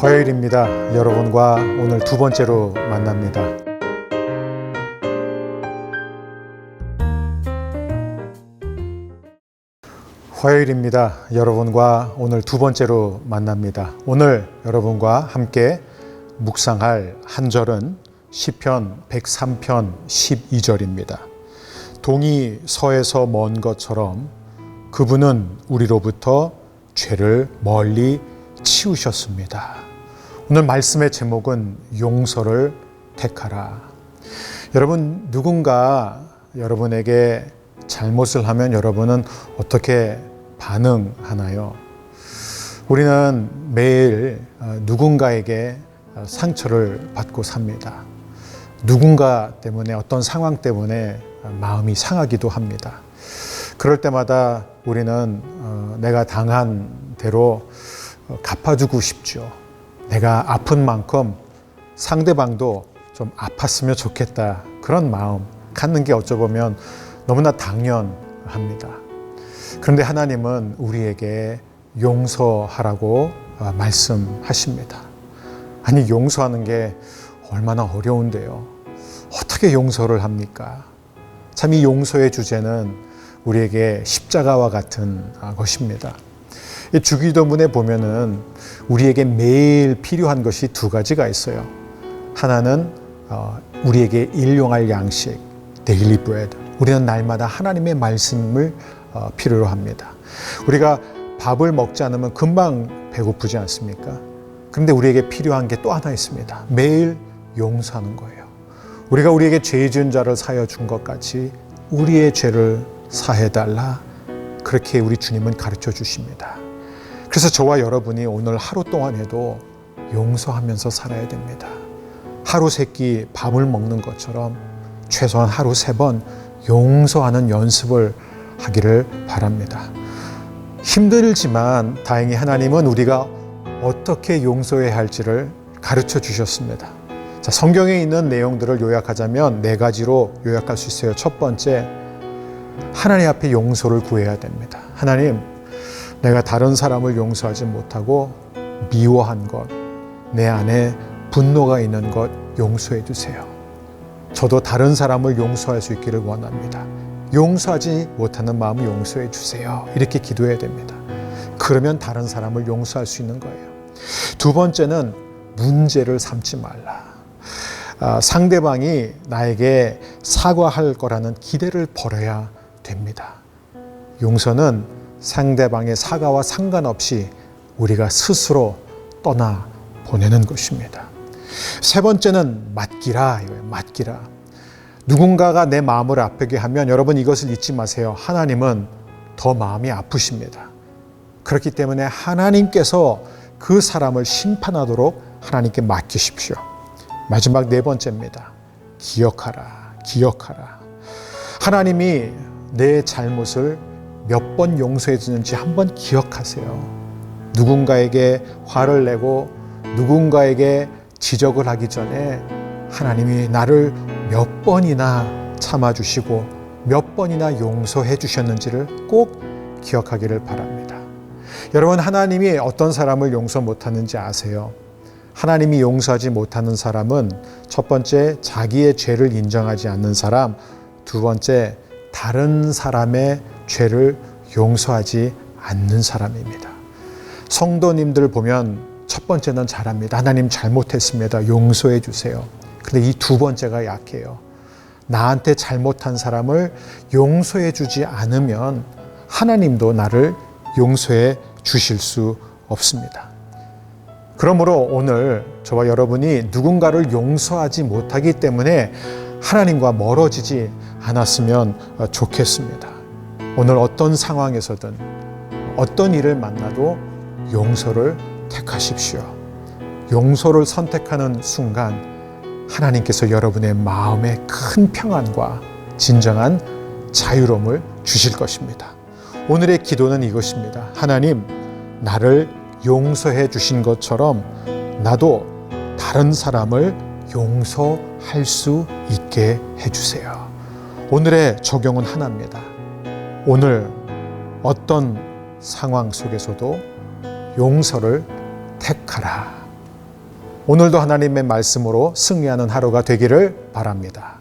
화요일입니다. 여러분과 오늘 두 번째로 만납니다. 화요일입니다. 여러분과 오늘 두 번째로 만납니다. 오늘 여러분과 함께 묵상할 한 절은 시편 103편 12절입니다. 동이 서에서 먼 것처럼 그분은 우리로부터 죄를 멀리 치우셨습니다. 오늘 말씀의 제목은 용서를 택하라. 여러분, 누군가 여러분에게 잘못을 하면 여러분은 어떻게 반응하나요? 우리는 매일 누군가에게 상처를 받고 삽니다. 누군가 때문에 어떤 상황 때문에 마음이 상하기도 합니다. 그럴 때마다 우리는 어, 내가 당한 대로 갚아주고 싶죠. 내가 아픈 만큼 상대방도 좀 아팠으면 좋겠다. 그런 마음 갖는 게 어쩌보면 너무나 당연합니다. 그런데 하나님은 우리에게 용서하라고 어, 말씀하십니다. 아니, 용서하는 게 얼마나 어려운데요. 어떻게 용서를 합니까? 참 이 용서의 주제는 우리에게 십자가와 같은 아, 것입니다. 이 주기도문에 보면은 우리에게 매일 필요한 것이 두 가지가 있어요. 하나는 어, 우리에게 일용할 양식, daily bread. 우리는 날마다 하나님의 말씀을 어, 필요로 합니다. 우리가 밥을 먹지 않으면 금방 배고프지 않습니까? 그런데 우리에게 필요한 게 또 하나 있습니다. 매일 용서하는 거예요. 우리가 우리에게 죄 지은 자를 사여 준 것 같이 우리의 죄를 사해 달라. 그렇게 우리 주님은 가르쳐 주십니다. 그래서 저와 여러분이 오늘 하루 동안에도 용서하면서 살아야 됩니다. 하루 세 끼 밥을 먹는 것처럼 최소한 하루 세 번 용서하는 연습을 하기를 바랍니다. 힘들지만 다행히 하나님은 우리가 어떻게 용서해야 할지를 가르쳐 주셨습니다. 자, 성경에 있는 내용들을 요약하자면 네 가지로 요약할 수 있어요. 첫 번째, 하나님 앞에 용서를 구해야 됩니다. 하나님, 내가 다른 사람을 용서하지 못하고 미워한 것, 내 안에 분노가 있는 것 용서해 주세요. 저도 다른 사람을 용서할 수 있기를 원합니다. 용서하지 못하는 마음을 용서해 주세요. 이렇게 기도해야 됩니다. 그러면 다른 사람을 용서할 수 있는 거예요. 두 번째는 문제를 삼지 말라. 아, 상대방이 나에게 사과할 거라는 기대를 버려야 됩니다. 용서는 상대방의 사과와 상관없이 우리가 스스로 떠나 보내는 것입니다. 세 번째는 맡기라. 맡기라. 누군가가 내 마음을 아프게 하면 여러분 이것을 잊지 마세요. 하나님은 더 마음이 아프십니다. 그렇기 때문에 하나님께서 그 사람을 심판하도록 하나님께 맡기십시오. 마지막 네 번째입니다. 기억하라. 기억하라. 하나님이 내 잘못을 몇 번 용서해 주는지 한번 기억하세요. 누군가에게 화를 내고 누군가에게 지적을 하기 전에 하나님이 나를 몇 번이나 참아주시고 몇 번이나 용서해 주셨는지를 꼭 기억하기를 바랍니다. 여러분, 하나님이 어떤 사람을 용서 못하는지 아세요? 하나님이 용서하지 못하는 사람은 첫 번째, 자기의 죄를 인정하지 않는 사람, 두 번째, 다른 사람의 죄를 용서하지 않는 사람입니다. 성도님들 보면 첫 번째는 잘합니다. 하나님 잘못했습니다. 용서해 주세요. 근데 이 두 번째가 약해요. 나한테 잘못한 사람을 용서해 주지 않으면 하나님도 나를 용서해 주실 수 없습니다. 그러므로 오늘 저와 여러분이 누군가를 용서하지 못하기 때문에 하나님과 멀어지지 않았으면 좋겠습니다. 오늘 어떤 상황에서든 어떤 일을 만나도 용서를 택하십시오. 용서를 선택하는 순간 하나님께서 여러분의 마음에 큰 평안과 진정한 자유로움을 주실 것입니다. 오늘의 기도는 이것입니다. 하나님, 나를 용서해 주신 것처럼 나도 다른 사람을 용서할 수 있게 해 주세요. 오늘의 적용은 하나입니다. 오늘 어떤 상황 속에서도 용서를 택하라. 오늘도 하나님의 말씀으로 승리하는 하루가 되기를 바랍니다.